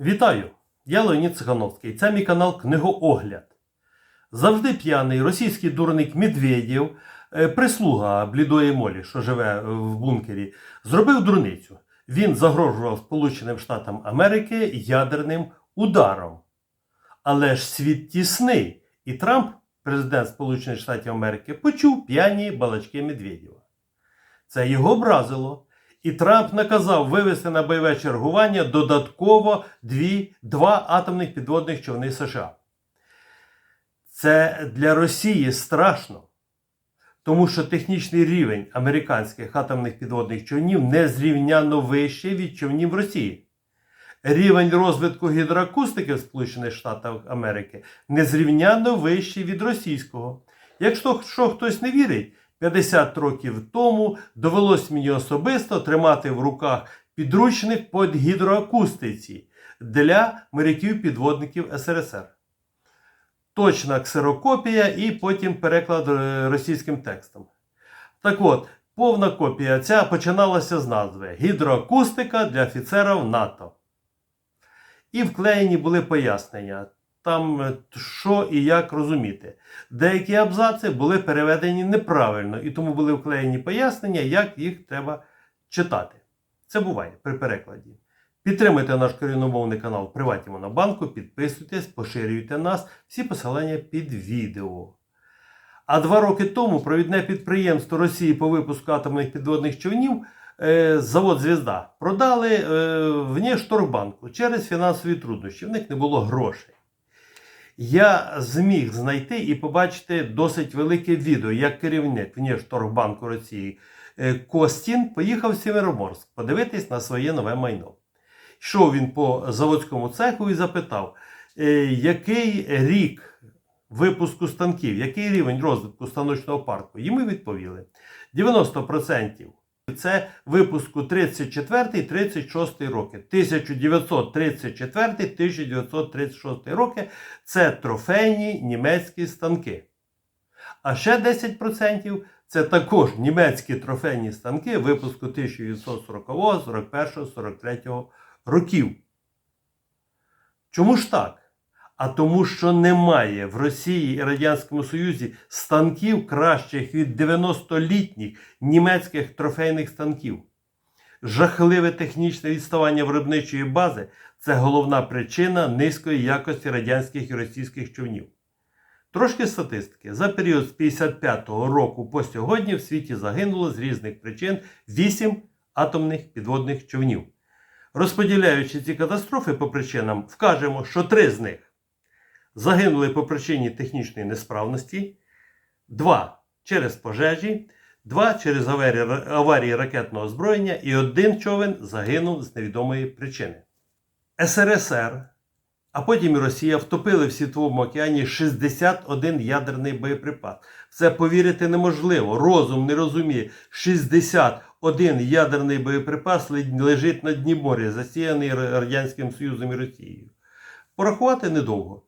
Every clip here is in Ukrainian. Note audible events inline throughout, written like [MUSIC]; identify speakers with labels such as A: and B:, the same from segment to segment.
A: Вітаю! Я Леонід Цихановський. Це мій канал Книгоогляд. Завжди п'яний російський дурник Медведєв, е, прислуга блідої молі, що живе в бункері, зробив дурницю. Він загрожував Сполученим Штатам Америки ядерним ударом. Але ж світ тісний, і Трамп, президент Сполучених Штатів Америки, почув п'яні балачки Медведєва. Це його образило. І Трамп наказав вивести на бойове чергування додатково дві, два атомних підводних човни США. Це для Росії страшно, тому що технічний рівень американських атомних підводних човнів незрівняно вищий від човнів Росії. Рівень розвитку гідроакустики в Сполучених Штатах Америки незрівняно вищий від російського. Якщо що хтось не вірить, 50 років тому довелось мені особисто тримати в руках підручник по гідроакустиці для моряків-підводників СРСР. Точна ксерокопія і потім переклад е, російським текстом. Так от, повна копія ця починалася з назви Гідроакустика для офіцерів НАТО. І вклеєні були пояснення там е, що і як розуміти. Деякі абзаци були переведені неправильно, і тому були вклеєні пояснення, як їх треба читати. Це буває при перекладі. Підтримуйте наш корінномовний канал Приваті Монобанку, підписуйтесь, поширюйте нас, всі посилання під відео. А два роки тому провідне підприємство Росії по випуску атомних підводних човнів е, завод Звізда продали е, в Нєшторгбанку через фінансові труднощі. В них не було грошей я зміг знайти і побачити досить велике відео, як керівник Внешторгбанку Росії е, Костін поїхав в Сєвєроморськ подивитись на своє нове майно. Йшов він по заводському цеху і запитав, е, який рік випуску станків, який рівень розвитку станочного парку. Йому відповіли 90%. Це випуску 34-36 роки. 1934-1936 роки це трофейні німецькі станки. А ще 10% це також німецькі трофейні станки випуску 1940, 41, 43 років. Чому ж так? А тому, що немає в Росії і Радянському Союзі станків кращих від 90-літніх німецьких трофейних станків. Жахливе технічне відставання виробничої бази це головна причина низької якості радянських і російських човнів. Трошки статистики. За період з 55-го року по сьогодні в світі загинуло з різних причин 8 атомних підводних човнів. Розподіляючи ці катастрофи по причинам, вкажемо, що три з них загинули по причині технічної несправності, два через пожежі, два через аварії, аварії ракетного озброєння і один човен загинув з невідомої причини. СРСР, а потім і Росія втопили в Світовому океані 61 ядерний боєприпас. Це повірити неможливо. Розум не розуміє. 61 ядерний боєприпас лежить на дні моря, засіяний Радянським Союзом і Росією. Порахувати недовго.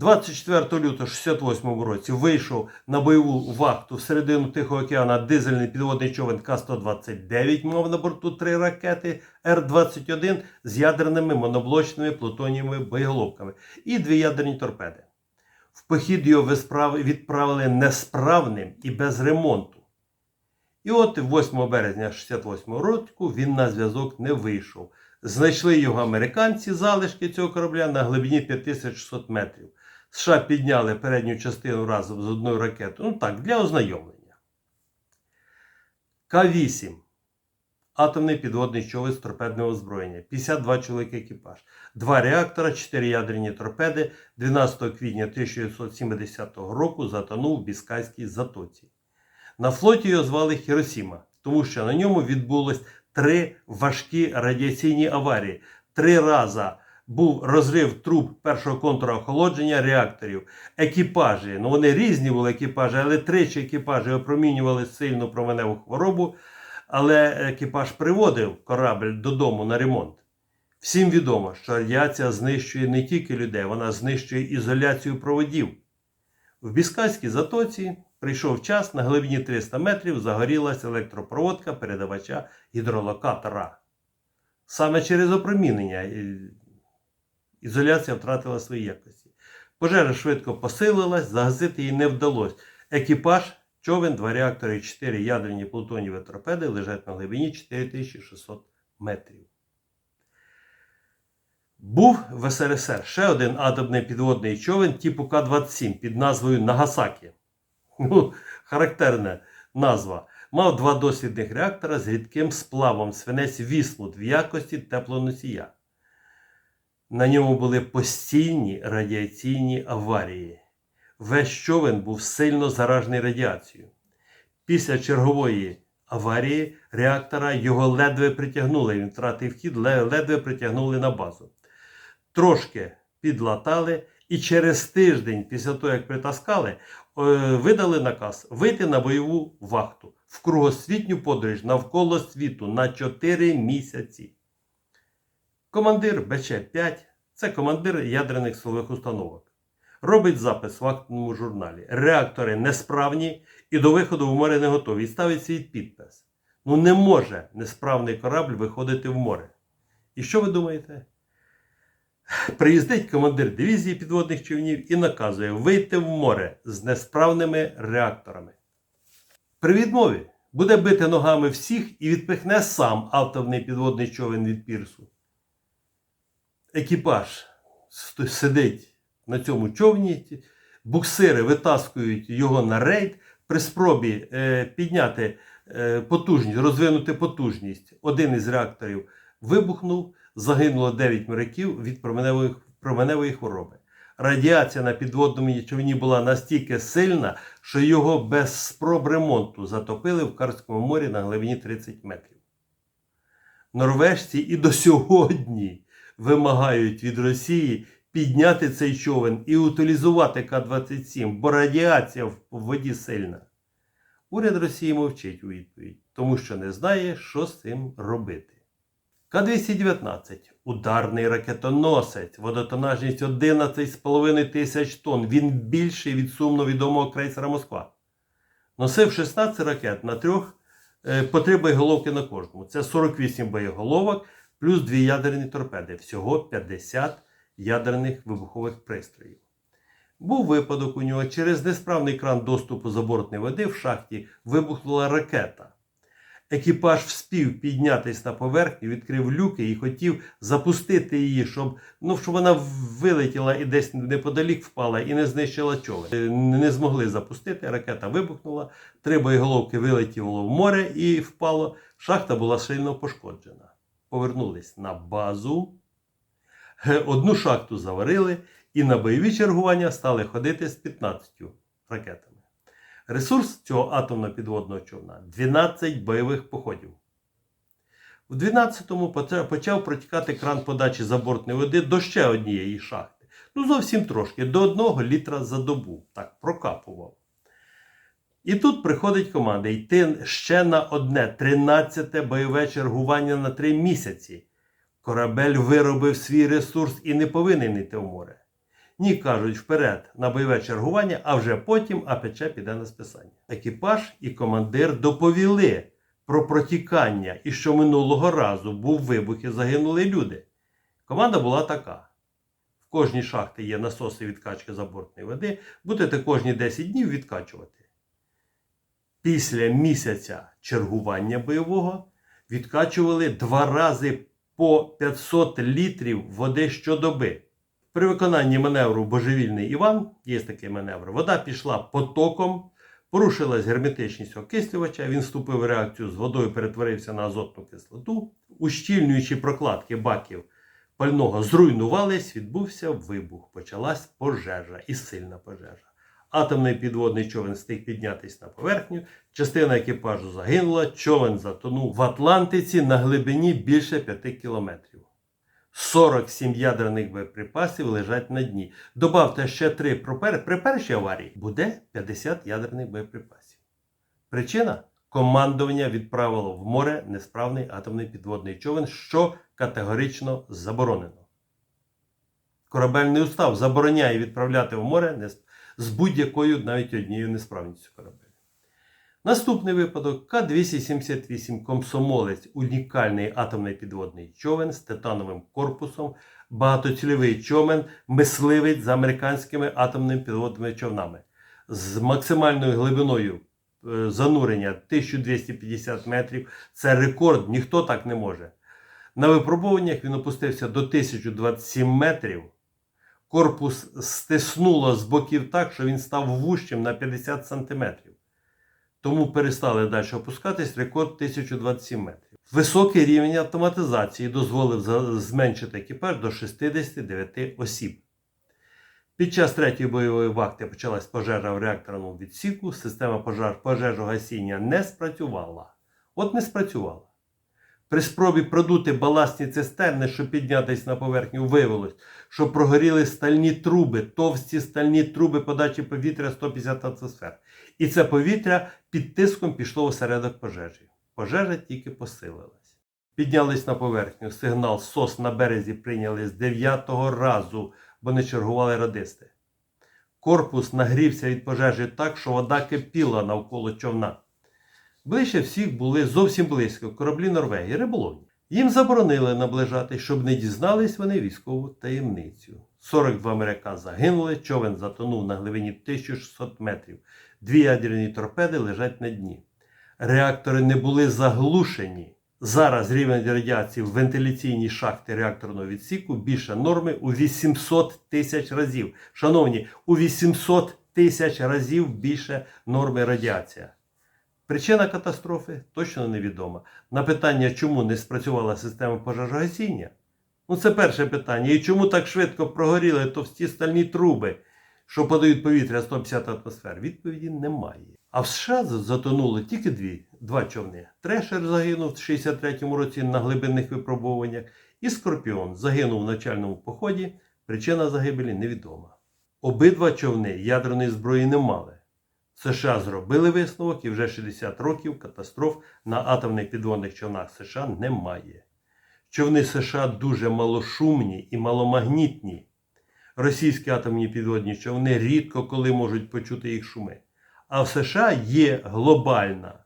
A: 24 лютого 68 році вийшов на бойову вахту в середину Тихого океану дизельний підводний човен К-129, мав на борту три ракети Р-21 з ядерними моноблочними плутонієвими боєголовками і дві ядерні торпеди. В похід його відправили несправним і без ремонту. І от 8 березня 68 року він на зв'язок не вийшов. Знайшли його американці залишки цього корабля на глибині 5600 метрів. США підняли передню частину разом з одною ракетою. Ну так, для ознайомлення. К-8. Атомний підводний човен з торпедного озброєння. 52 чоловіки екіпаж. Два реактора, 4 ядерні торпеди 12 квітня 1970 року затонув в Біскайській затоці. На флоті його звали Хіросіма, тому що на ньому відбулось три важкі радіаційні аварії. Три рази був розрив труб першого контура охолодження реакторів. Екіпажі, ну вони різні були екіпажі, але тричі екіпажі опромінювали сильну променеву хворобу. Але екіпаж приводив корабль додому на ремонт. Всім відомо, що радіація знищує не тільки людей, вона знищує ізоляцію проводів. В Біскайській затоці прийшов час на глибині 300 метрів загорілася електропроводка передавача гідролокатора. Саме через опромінення Ізоляція втратила свої якості. Пожежа швидко посилилась, загасити її не вдалося. Екіпаж, човен, два реактори і чотири ядерні плутонієві торпеди лежать на глибині 4600 метрів. Був в СРСР ще один атомний підводний човен типу К-27 під назвою Нагасакі. [LAUGHS] Ну, характерна назва. Мав два дослідних реактора з рідким сплавом свинець віслут в якості теплоносія. На ньому були постійні радіаційні аварії. Весь човен був сильно заражений радіацією. Після чергової аварії реактора його ледве притягнули. Він втратив хід, ледве притягнули на базу. Трошки підлатали, і через тиждень, після того, як притаскали, видали наказ вийти на бойову вахту в кругосвітню подорож навколо світу на 4 місяці. Командир БЧ-5 це командир ядерних силових установок. Робить запис в актовому журналі. Реактори несправні і до виходу в море не готові. І ставить свій підпис. Ну не може несправний корабль виходити в море. І що ви думаєте? Приїздить командир дивізії підводних човнів і наказує вийти в море з несправними реакторами. При відмові буде бити ногами всіх і відпихне сам атомний підводний човен від пірсу. Екіпаж сидить на цьому човні, буксири витаскують його на рейд при спробі е, підняти е, потужність, розвинути потужність. Один із реакторів вибухнув, загинуло 9 моряків від променевої, променевої хвороби. Радіація на підводному човні була настільки сильна, що його без спроб ремонту затопили в Карському морі на глибині 30 метрів. Норвежці і до сьогодні вимагають від Росії підняти цей човен і утилізувати К-27, бо радіація в воді сильна. Уряд Росії мовчить у відповідь, тому що не знає, що з цим робити. К-219 ударний ракетоносець, водотонажність 11,5 тисяч тонн. Він більший від сумно відомого крейсера Москва. Носив 16 ракет на трьох е, по три боєголовки на кожному. Це 48 боєголовок плюс дві ядерні торпеди. Всього 50 ядерних вибухових пристроїв. Був випадок у нього через несправний кран доступу забортної води в шахті вибухнула ракета. Екіпаж вспів піднятись на поверхню, відкрив люки і хотів запустити її, щоб, ну, щоб вона вилетіла і десь неподалік впала і не знищила човен. Е, Не змогли запустити, ракета вибухнула, три боєголовки вилетіло в море і впало. Шахта була сильно пошкоджена. Повернулись на базу, Е, одну шахту заварили і на бойові чергування стали ходити з 15 ракетами. Ресурс цього атомно-підводного човна 12 бойових походів. У 12-му почав протікати кран подачі забортної води до ще однієї шахти. Ну, зовсім трошки, до 1 літра за добу. Так, прокапував. І тут приходить команда йти ще на одне 13-те бойове чергування на 3 місяці. Корабель виробив свій ресурс і не повинен йти в море. Ні, кажуть, вперед на бойове чергування, а вже потім АПЧ піде на списання. Екіпаж і командир доповіли про протікання і що минулого разу був вибух і загинули люди. Команда була така. В кожній шахті є насоси відкачки забортної води, будете кожні 10 днів відкачувати. Після місяця чергування бойового відкачували два рази по 500 літрів води щодоби. При виконанні маневру Божевільний Іван, є такий маневр, вода пішла потоком, порушилась герметичність окислювача, він вступив в реакцію з водою, перетворився на азотну кислоту. Ущільнюючі прокладки баків пального зруйнувались, відбувся вибух, почалась пожежа і сильна пожежа. Атомний підводний човен встиг піднятись на поверхню, частина екіпажу загинула, човен затонув в Атлантиці на глибині більше 5 кілометрів. 47 ядерних боєприпасів лежать на дні. Добавте ще 3 при, першій аварії, буде 50 ядерних боєприпасів. Причина командування відправило в море несправний атомний підводний човен, що категорично заборонено. Корабельний устав забороняє відправляти в море з будь-якою навіть однією несправністю корабелю. Наступний випадок К-278 Комсомолець унікальний атомний підводний човен з титановим корпусом, багатоцільовий човен мисливець з американськими атомними підводними човнами з максимальною глибиною е, занурення 1250 метрів. Це рекорд, ніхто так не може. На випробуваннях він опустився до 1027 метрів. Корпус стиснуло з боків так, що він став вущим на 50 сантиметрів. Тому перестали далі опускатись рекорд 1027 метрів. Високий рівень автоматизації дозволив зменшити екіпаж до 69 осіб. Під час третьої бойової вахти почалась пожежа в реакторному відсіку. Система пожеж, пожежогасіння не спрацювала. От не спрацювала. При спробі продути баласні цистерни, щоб піднятися на поверхню, виявилось, що прогоріли стальні труби, товсті стальні труби подачі повітря 150 атмосфер. І це повітря під тиском пішло осередок пожежі. Пожежа тільки посилилась. Піднялись на поверхню. Сигнал СОС на березі прийняли з 9-го разу, бо не чергували радисти. Корпус нагрівся від пожежі так, що вода кипіла навколо човна. Ближче всіх були зовсім близько кораблі Норвегії, риболовні. Їм заборонили наближати, щоб не дізнались вони військову таємницю. 42 моряка загинули, човен затонув на глибині 1600 метрів. Дві ядерні торпеди лежать на дні. Реактори не були заглушені. Зараз рівень радіації в вентиляційній шахті реакторного відсіку більше норми у 800 тисяч разів. Шановні, у 800 тисяч разів більше норми радіація. Причина катастрофи точно невідома. На питання, чому не спрацювала система пожежогасіння? Ну, це перше питання. І чому так швидко прогоріли товсті стальні труби, що подають повітря 150 атмосфер? Відповіді немає. А в США затонули тільки дві, два човни. Трешер загинув в 63-му році на глибинних випробуваннях, і Скорпіон загинув в навчальному поході. Причина загибелі невідома. Обидва човни ядерної зброї не мали. США зробили висновок і вже 60 років катастроф на атомних підводних човнах США немає. Човни США дуже малошумні і маломагнітні. Російські атомні підводні човни рідко коли можуть почути їх шуми. А в США є глобальна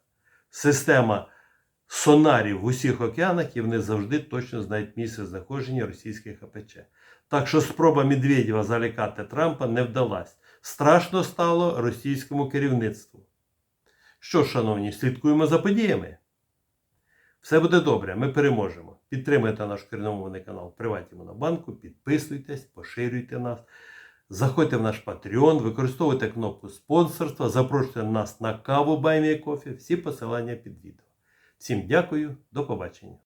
A: система сонарів в усіх океанах, і вони завжди точно знають місце знаходження російських АПЧ. Так що спроба Медведєва залякати Трампа не вдалась. Страшно стало російському керівництву. Що ж, шановні, слідкуємо за подіями. Все буде добре, ми переможемо. Підтримуйте наш коріномовний канал Приваті Монобанку, підписуйтесь, поширюйте нас, заходьте в наш Patreon, використовуйте кнопку спонсорства, запрошуйте нас на каву Баймія Кофі. Всі посилання під відео. Всім дякую, до побачення.